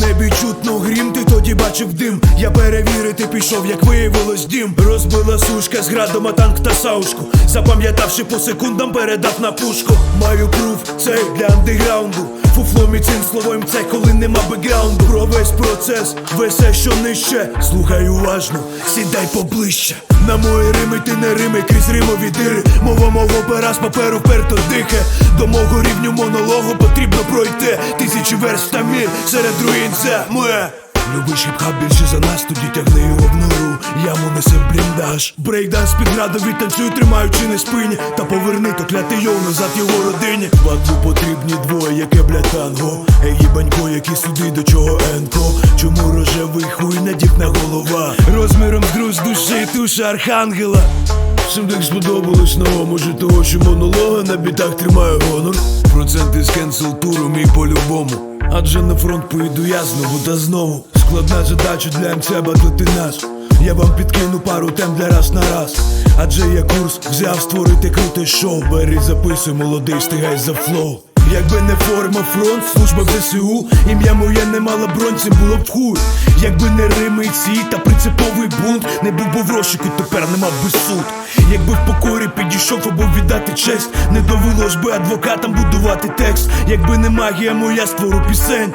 небі чутно грім, ти тоді бачив дим. Я перевірити пішов, як виявилось дім. Розбила сушка з градом, а танк та саушку. Запам'ятавши по секундам, передав на пушку. Маю пруф, це для андеграунду. Фуфло міцин словом це, коли нема бекграунду. Про весь процес, весе, що нижче. Слухай уважно, сідай поближче. На мої рими ти не рими, крізь римові дири. Мова мого пера з паперу вперто дихе. До мого рівню монологу потрібно пройти. Тисячі верст та мір серед руїн це моє. Любиш хіп-хап більше за нас, тоді тягни його в нору. Яму несе в бліндаж. Брейкданс під градом відтанцюй, тримаючи на спині. Та поверни то клятий йоу назад його родині. Батлу потрібні двоє, яке бля танго. Ей, їбанько, які суди, до чого енко? Чому рожевий хуй надівна голова? Розміром з груз душі, туша архангела. Всім так сподобалось може того, що монолога на бітах тримає гонор. Проценти з кенсел туру мій по-любому. Адже на фронт поїду я знову та знову Складна задача для МЦ батлити нас. Я вам підкину пару тем для раз на раз. Адже я курс взяв створити круте шоу. Бери записуй, молодий, встигай за флоу. Якби не форма фронт, служба в ЗСУ Ім'я моє не мало бронцем було б хуй. Якби не рими ці та принциповий бунт Не був би в розшуку, тепер не мав би суд. Якби в покорі підійшов або віддати честь Не довелось би адвокатам будувати текст. Якби не магія моя створу пісень